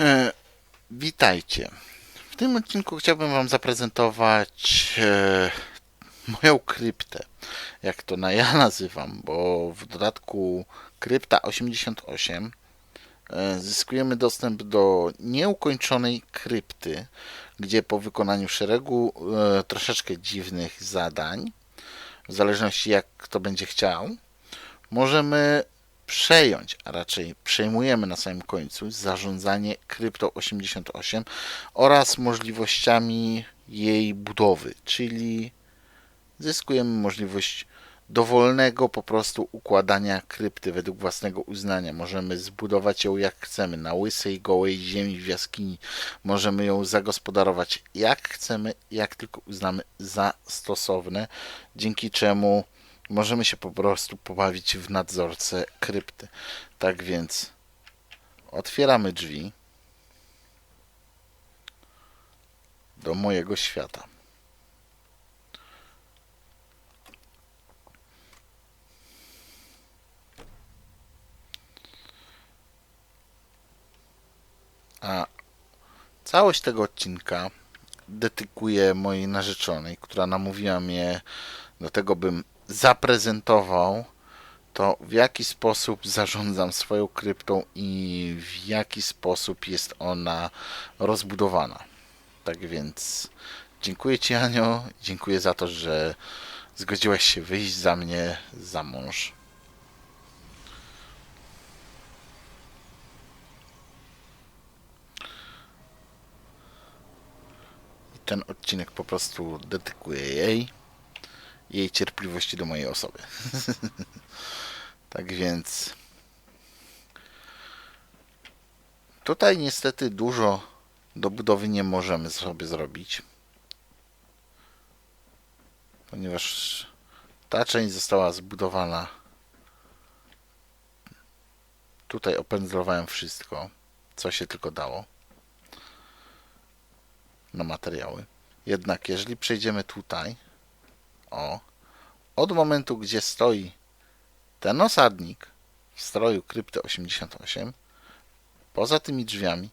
E, witajcie. W tym odcinku chciałbym Wam zaprezentować e, moją kryptę. Jak to na ja nazywam, bo w dodatku krypta 88 e, zyskujemy dostęp do nieukończonej krypty, gdzie po wykonaniu szeregu troszeczkę dziwnych zadań, w zależności jak kto będzie chciał, możemy przejąć, a raczej przejmujemy na samym końcu zarządzanie Krypto 88 oraz możliwościami jej budowy, czyli zyskujemy możliwość dowolnego po prostu układania krypty według własnego uznania. Możemy zbudować ją jak chcemy, na łysej, gołej ziemi w jaskini. Możemy ją zagospodarować jak chcemy, jak tylko uznamy za stosowne, dzięki czemu możemy się po prostu pobawić w nadzorcę krypty. Tak więc otwieramy drzwi do mojego świata. A całość tego odcinka dedykuję mojej narzeczonej, która namówiła mnie do tego, bym zaprezentował to, w jaki sposób zarządzam swoją kryptą i w jaki sposób jest ona rozbudowana. Tak więc dziękuję Ci, Anio. Dziękuję za to, że zgodziłaś się wyjść za mnie za mąż. Ten odcinek po prostu dedykuję jej jej cierpliwości do mojej osoby. tak więc tutaj niestety dużo do budowy nie możemy sobie zrobić, ponieważ ta część została zbudowana. Tutaj opędzlowałem wszystko, co się tylko dało na materiały. Jednak jeżeli przejdziemy tutaj, o, od momentu, gdzie stoi ten osadnik w stroju krypty 88, poza tymi drzwiami,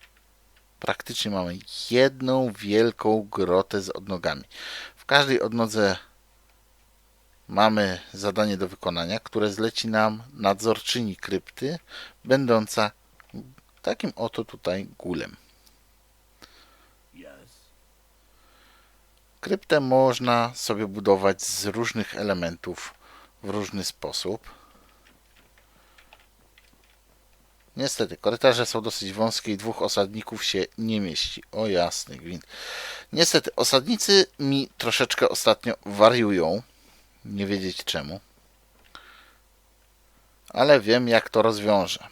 praktycznie mamy jedną wielką grotę z odnogami. W każdej odnodze mamy zadanie do wykonania, które zleci nam nadzorczyni krypty, będąca takim oto tutaj gulem. Kryptę można sobie budować z różnych elementów w różny sposób. Niestety, korytarze są dosyć wąskie i dwóch osadników się nie mieści. O jasny gwint. Niestety, osadnicy mi troszeczkę ostatnio wariują. Nie wiedzieć czemu. Ale wiem, jak to rozwiążę.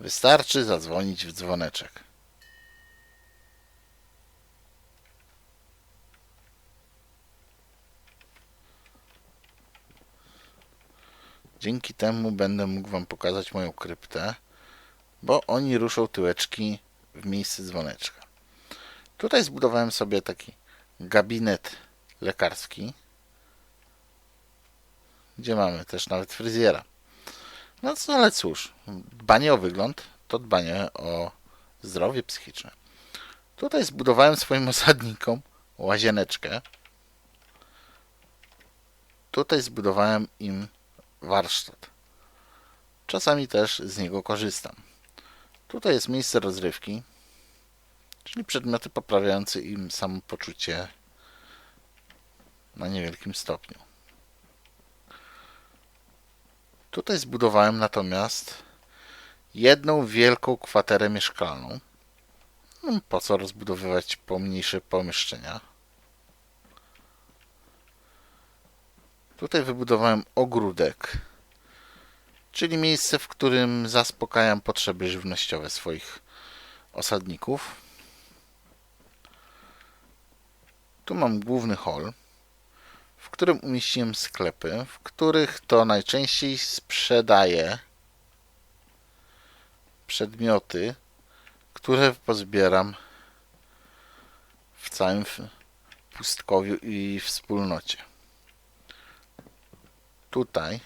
Wystarczy zadzwonić w dzwoneczek. Dzięki temu będę mógł Wam pokazać moją kryptę, bo oni ruszą tyłeczki w miejsce dzwoneczka. Tutaj zbudowałem sobie taki gabinet lekarski, gdzie mamy też nawet fryzjera. No co, ale cóż, dbanie o wygląd to dbanie o zdrowie psychiczne. Tutaj zbudowałem swoim osadnikom łazieneczkę. Tutaj zbudowałem im warsztat. Czasami też z niego korzystam. Tutaj jest miejsce rozrywki, czyli przedmioty poprawiające im samopoczucie na niewielkim stopniu. Tutaj zbudowałem natomiast jedną wielką kwaterę mieszkalną. No, po co rozbudowywać pomniejsze pomieszczenia? Tutaj wybudowałem ogródek, czyli miejsce, w którym zaspokajam potrzeby żywnościowe swoich osadników. Tu mam główny hol, w którym umieściłem sklepy, w których to najczęściej sprzedaję przedmioty, które pozbieram w całym pustkowiu i wspólnocie. Tutaj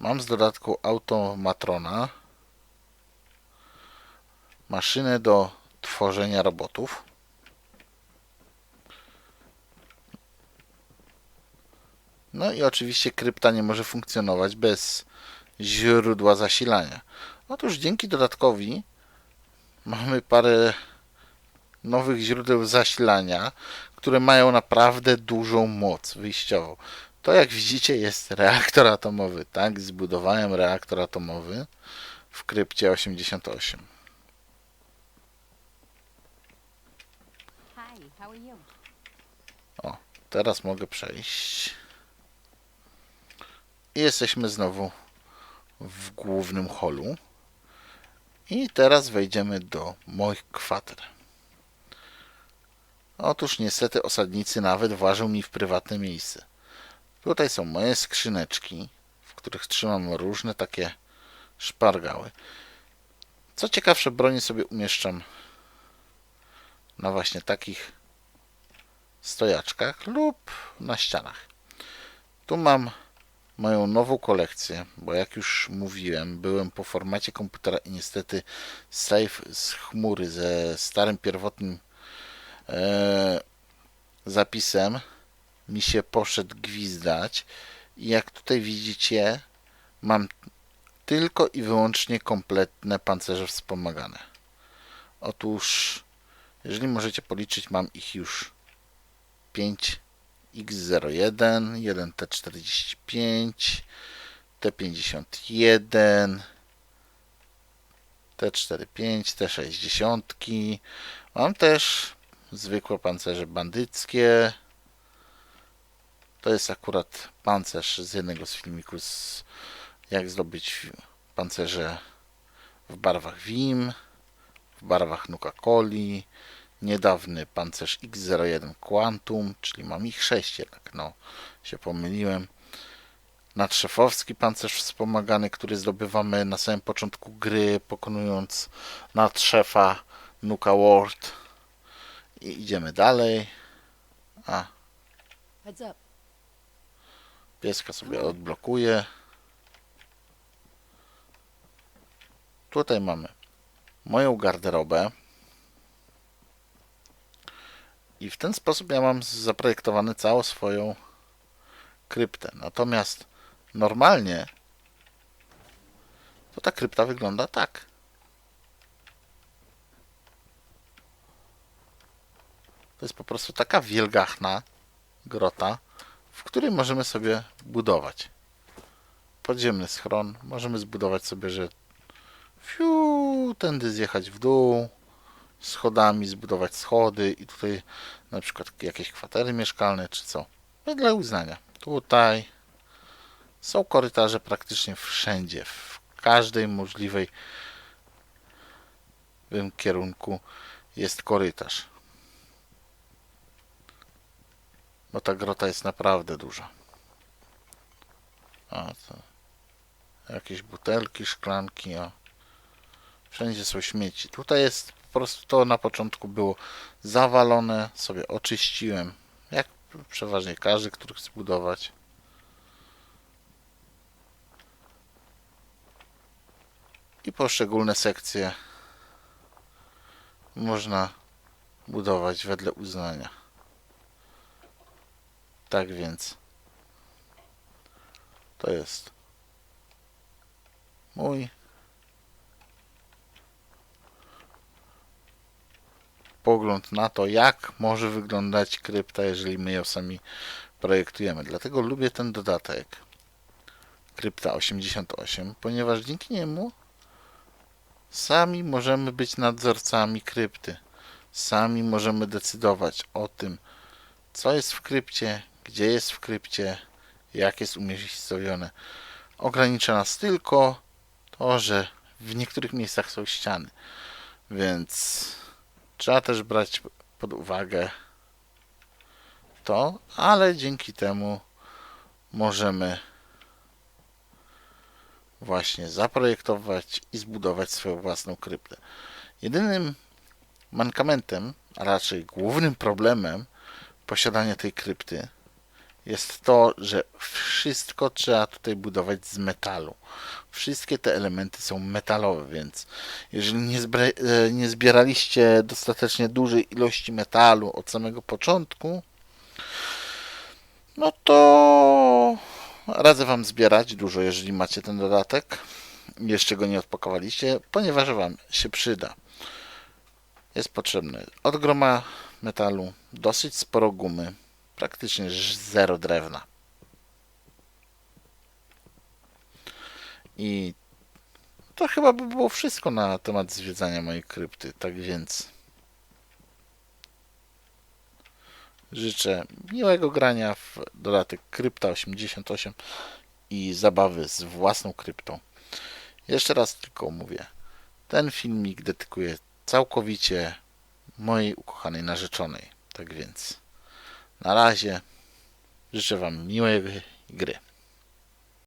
mam z dodatku automatrona, maszynę do tworzenia robotów. No i oczywiście krypta nie może funkcjonować bez źródła zasilania. Otóż dzięki dodatkowi mamy parę nowych źródeł zasilania, które mają naprawdę dużą moc wyjściową. To jak widzicie jest reaktor atomowy, tak? Zbudowałem reaktor atomowy w krypcie 88. Hi, how are you? O, teraz mogę przejść. I jesteśmy znowu w głównym holu. I teraz wejdziemy do moich kwater. Otóż niestety osadnicy nawet włażą mi w prywatne miejsce. Tutaj są moje skrzyneczki, w których trzymam różne takie szpargały. Co ciekawsze, broni sobie umieszczam na właśnie takich stojaczkach lub na ścianach. Tu mam moją nową kolekcję, bo jak już mówiłem, byłem po formacie komputera i niestety save z chmury ze starym pierwotnym e, zapisem mi się poszedł gwizdać i jak tutaj widzicie mam tylko i wyłącznie kompletne pancerze wspomagane. Otóż jeżeli możecie policzyć mam ich już 5 X01, 1T45, T51, T45, T60. Mam też zwykłe pancerze bandyckie. To jest akurat pancerz z jednego z filmików, z jak zdobyć pancerze w barwach WIM, w barwach Nuka-Coli, niedawny pancerz X01 Quantum, czyli mam ich 6 jednak, no się pomyliłem. Nadszefowski pancerz wspomagany, który zdobywamy na samym początku gry, pokonując nadszefa Nuka World. I idziemy dalej. A, Heads up. Pieska sobie odblokuję. Tutaj mamy moją garderobę. I w ten sposób ja mam zaprojektowane całą swoją kryptę. Natomiast normalnie to ta krypta wygląda tak. To jest po prostu taka wielgachna grota, w której możemy sobie budować. Podziemny schron. Możemy zbudować sobie, że fiu, tędy zjechać w dół, schodami zbudować schody i tutaj na przykład jakieś kwatery mieszkalne czy co. Wedle uznania. Tutaj są korytarze praktycznie wszędzie, w każdej możliwej kierunku jest korytarz. Bo ta grota jest naprawdę duża. A to jakieś butelki, szklanki, o. Wszędzie są śmieci. Tutaj jest po prostu to na początku było zawalone, sobie oczyściłem, jak przeważnie każdy, który chce budować. I poszczególne sekcje można budować wedle uznania. Tak więc to jest mój pogląd na to, jak może wyglądać krypta, jeżeli my ją sami projektujemy. Dlatego lubię ten dodatek Krypta 88, ponieważ dzięki niemu sami możemy być nadzorcami krypty. Sami możemy decydować o tym, co jest w krypcie, gdzie jest w krypcie, jak jest umiejscowione. Ogranicza nas tylko to, że w niektórych miejscach są ściany. Więc Trzeba też brać pod uwagę to, ale dzięki temu możemy właśnie zaprojektować i zbudować swoją własną kryptę. Jedynym mankamentem, a raczej głównym problemem posiadania tej krypty jest to, że wszystko trzeba tutaj budować z metalu. Wszystkie te elementy są metalowe, więc jeżeli nie, e, nie zbieraliście dostatecznie dużej ilości metalu od samego początku, no to radzę Wam zbierać dużo, jeżeli macie ten dodatek. Jeszcze go nie odpakowaliście, ponieważ Wam się przyda. Jest potrzebny od groma metalu, dosyć sporo gumy, praktycznie zero drewna. I to chyba by było wszystko na temat zwiedzania mojej krypty. Tak więc życzę miłego grania w dodatek Krypta 88 i zabawy z własną kryptą. Jeszcze raz tylko mówię, ten filmik dedykuję całkowicie mojej ukochanej narzeczonej. Tak więc na razie życzę Wam miłej gry.